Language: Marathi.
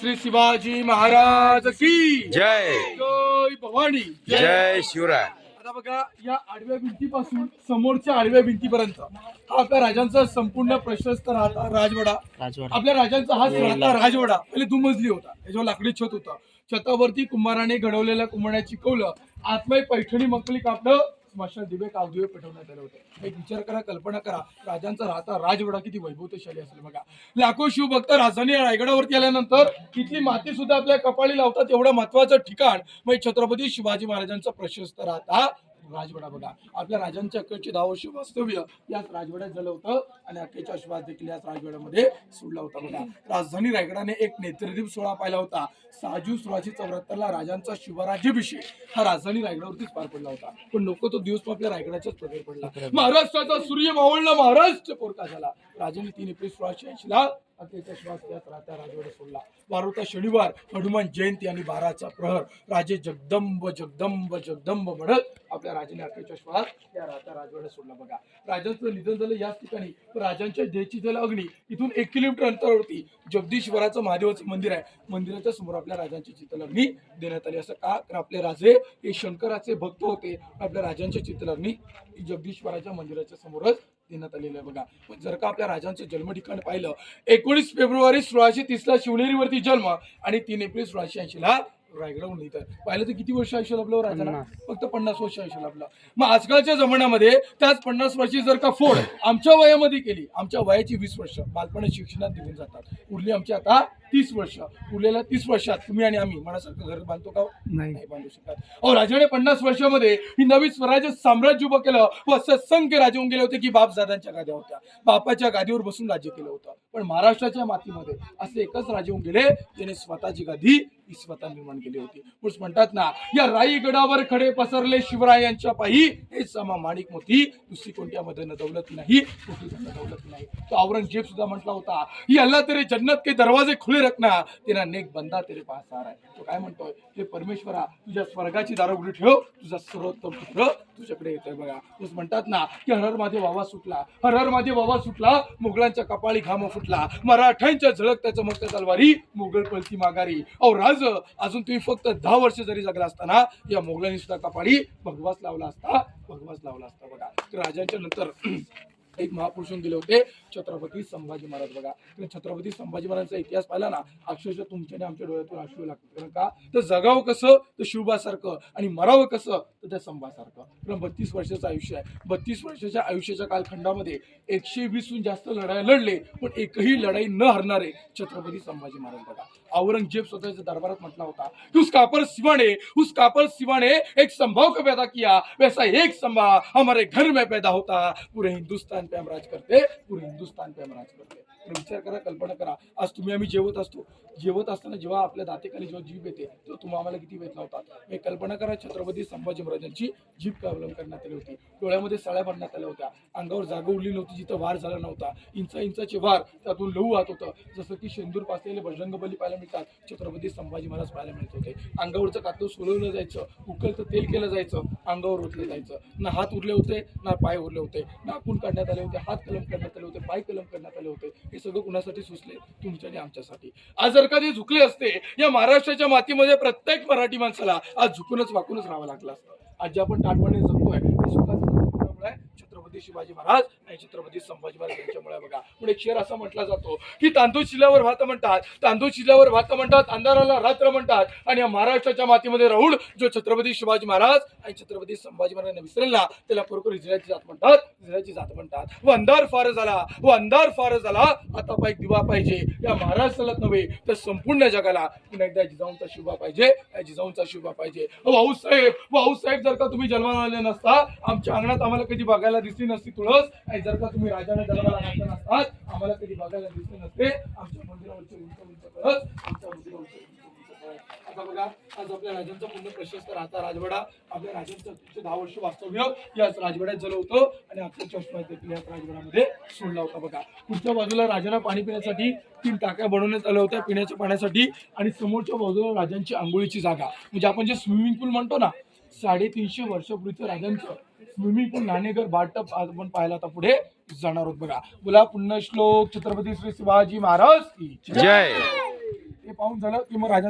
श्री शिवाजी महाराज की. जय. जय भवानी. जय शिवराय. आता बघा या आडव्या भिंतीपासून समोरच्या आडव्या भिंतीपर्यंत हा आपल्या राजांचा संपूर्ण प्रशस्त राहता राजवाडा. आपल्या राजांचा हा राहता राजवाडा. पहिले दुमजली होता. त्याच्यावर लाकडी छत होता. छतावरती कुंभाराने घडवलेल्या कुंभाराची कौलं आतमध्ये पैठणी मकली कापडं स्मशान दिवेक कावदिवे पेटवण्यात आले होते. एक विचार करा कल्पना करा राजांचा राहता राजवाडा किती वैभवशाली असेल बघा. लाखो शिवभक्त राजधानी रायगडावरती आल्यानंतर तिथली माती सुद्धा आपल्या कपाळी लावतात एवढं महत्वाचं ठिकाण. म्हणजे छत्रपती शिवाजी महाराजांचा प्रशस्त राहता राजवाडा बघा. आपल्या राजांच्या अक्कलचे दहा वर्ष वास्तव्य याच राजवाड्यात झालं होतं आणि अक्केचा श्वास देखील याच राजवाड्यामध्ये सोडला होता बघा. राजधानी रायगडाने एक नेत्रदीप सोहळा पाहिला होता. साजू सोळाशे चौऱ्याहत्तरला राजांचा शिवराज्याभिषेक हा राजधानी रायगडावरतीच पार पडला होता. पण नको तो दिवस आपल्या रायगडाच्याच प्रकार पडला. महाराष्ट्राचा सूर्य मावळला महाराष्ट्र पोरका झाला. राजाने तीन एप्रिल सोळाशे ऐंशी ला अखेरचा श्वास त्यात राहत्या राजवाड्यात सोडला. बारोटा शनिवार हनुमान जयंती आणि बाराचा प्रहर. राजे जगदंब जगदंब जगदंब म्हणत आपल्या राजाने अखेरचा श्वास या राजा राजवाड्यात सोडला बघा. राजांचं निधन झालं याच ठिकाणी. पण राजांच्या देची झालं अग्नी. इथून एक किलोमीटर अंतरावरती जगदीश्वराचं महादेवाचं मंदिर आहे. मंदिराच्या समोर आपल्या राजांची चितलग्नी देण्यात आली. असं का? तर आपले राजे हे शंकराचे भक्त होते. आपल्या राजांची चितलग्नी जगदीश्वराच्या मंदिराच्या समोरच देण्यात आलेलं आहे बघा. पण जर का आपल्या राजांचं जन्म ठिकाण पाहिलं एकोणीस फेब्रुवारी सोळाशे तीसला शिवनेरीवरती जन्म आणि तीन एप्रिल सोळाशे ऐंशीला रायगडाहून इथं पाहिलं तर किती वर्ष आयुष्य लाभलं हो राजाला? फक्त पन्नास वर्ष आयुष्य लाभलं मग आजकालच्या जमान्यामध्ये त्याच पन्नास वर्षी जर का फोड आमच्या वयामध्ये केली आमच्या वयाची वीस वर्ष बालपणात शिक्षणात निघून जातात. उरली आमची आता तीस वर्ष. उरलेल्या तीस वर्षात तुम्ही आणि आम्ही मनासारखं घर बांधतो का नाही. बांधू शकत. अहो राजाने पन्नास वर्षामध्ये ही नवी स्वराज्य साम्राज्य उभं केलं व सत्संख्य राजे होऊन गेले होते की बापजादांच्या गाद्या होत्या. बापाच्या गादीवर बसून राज्य केलं होतं. पण महाराष्ट्राच्या मातीमध्ये असे एकच राजे होऊन गेले ज्याने स्वतःची गादी ही स्वतः निर्माण केली होती. म्हणून म्हणतात ना या राईगडावर खडे पसरले शिवरायांच्या पायी हे समा माणिक मोती दुसरी कोणत्यामध्ये न दौलत नाही कुठे दौलत नाही. तो औरंगजेब सुद्धा म्हटला होता ही अल्ला तेरे जन्नत के दरवाजे खुले रखना तेरा नेक बंदा तेरे पास आहे तो काय म्हणतोय? हे परमेश्वरा तुझ्या स्वर्गाची दारोगडी ठेव तुझा सर्वोत्तम पुत्र तुझ्याकडे येतोय बघा. तूच म्हणतात ना की हर माझे वावा सुटला. हरहर माझे वावा सुटला मुघलांच्या कपाळी घाम फुटला. मराठ्यांच्या झळक त्याचं मग त्या तलवारी मुघल पलती माघारी. अहो राज अजून तुम्ही फक्त दहा वर्ष जरी जगला असताना या मुघलांनी सुद्धा कपाळी भगवास लावला असता भगवास लावला असता बघा. राजाच्या राजांच्या नंतर एक महापुरुष होऊन गेले होते छत्रपती संभाजी महाराज बघा. तर छत्रपती संभाजी महाराजांचा इतिहास पाहिला ना अक्षरशः तुमच्याने आमच्या डोळ्यातून अश्रू लागतात कारण का? तर जगावं कसं? तर शिवबासारखं आणि मरावं कसं? तर त्या संभासारखं. कारण बत्तीस वर्षाचं आयुष्य आहे. बत्तीस वर्षाच्या आयुष्याच्या कालखंडामध्ये एकशे वीसहून जास्त लढाया लढले पण एकही लढाई न हरणारे छत्रपती संभाजी महाराज बघा. औरंगजेब स्वतःच्या दरबारात म्हटला होता की उस कापर सिवाने उस कापर सिवाने एक संभाव को पैदा किया वैसा एक संभा हमारे घर में पैदा होता. पुरे हिंदुस्तान पे हम राज करते पूरे हिंदुस्तान पे हम राज करते तर विचार करा कल्पना करा. आज तुम्ही आम्ही जेवत असतो. जेवत असताना जेव्हा आपल्या दातेखाली जेव्हा जीभ येते तेव्हा तुम्ही आम्हाला किती वेदना होतात. हे कल्पना करा छत्रपती संभाजी महाराजांची जीभ प्रॉब्लेम करण्यात आली होती? डोळ्यामध्ये सळ्या भरण्यात आल्या होत्या. अंगावर जागा उरली नव्हती जिथं वार झाला नव्हता. इंचा इंचाचे वार त्यातून लहू वाहत होतं. जसं की शेंदूर पासलेले बजरंग बली पाहायला मिळतात छत्रपती संभाजी महाराज पाहायला मिळत होते. अंगावरचं कातव सोलवलं जायचं उकलचं तेल केलं जायचं अंगावर ओतलं जायचं. ना हात उरले होते ना पाय उरले होते. नाकून काढण्यात आले होते हात कलम करण्यात आले होते पाय कलम करण्यात आले होते. हे सगळं कुणासाठी सुचले? तुमच्या आणि आमच्यासाठी. आज जर का ते झुकले असते या महाराष्ट्राच्या मातीमध्ये प्रत्येक मराठी माणसाला आज झुकूनच वाकूनच राहावं लागलं असतं. आज जे आपण ताटपणे जगतोय ते सुखाचं छत्रपती शिवाजी महाराज आणि छत्रपती संभाजी महाराज यांच्यामुळे. का पण एक शेर असा म्हटला जातो की तांदूळ शिल्यावर भात म्हणतात तांदूळ शिल्यावर भात म्हणतात अंधाराला रात्र म्हणतात. आणि या महाराष्ट्राच्या मातीमध्ये राहून जो छत्रपती शिवाजी महाराज आणि छत्रपती संभाजी महाराजांना विसरला त्याला बरोबर इस्रायलची जात म्हणतात इस्रायलची जात म्हणतात. व अंधार फार झाला व अंधार फार झाला आता पाय दिवा पाहिजे. या महाराष्ट्रालाच नव्हे तर संपूर्ण जगाला पुन्हा एकदा जिजाऊंचा शिवा पाहिजे. जिजाऊंचा शिवा पाहिजे. भाऊसाहेब भाऊसाहेब जर का तुम्ही जन्माला आले नसता आमच्या अंगणात आम्हाला कधी बघायला दिसली नसती तुळस आणि जर का तुम्ही राजाने जन्माला नसता नसतात आम्हाला कधी बघायला दिसले नसते. आमच्या मंदिरावरचे उंच उंच कळस आमच्या मंदिरावरचे आता बघा आज आपल्या राजांचा पूर्ण प्रशस्त राहता राजवाडा. आपल्या राजांचं अतिशय दहा वर्ष वास्तव्य. याच राजवाड्यात झालं होतं आणि आपल्या चष्मा देखील याच राजवाड्यामध्ये सोडला होता बघा. पुढच्या बाजूला राजांना पाणी पिण्यासाठी तीन टाक्या बनवण्यात आल्या होत्या पिण्याच्या पाण्यासाठी आणि समोरच्या बाजूला राजांची आंघोळीची जागा. म्हणजे आपण जे स्विमिंग पूल म्हणतो ना साडेतीनशे वर्षापूर्वीचं राजांचं. स्विमिंग पूल नाणेघर बाटप आज आपण पाहायला आता पुढे जाणार आहोत बघा. बोला पुन्हा श्लोक छत्रपती श्री शिवाजी महाराज की जय. हे पाहून झालं की मग राजा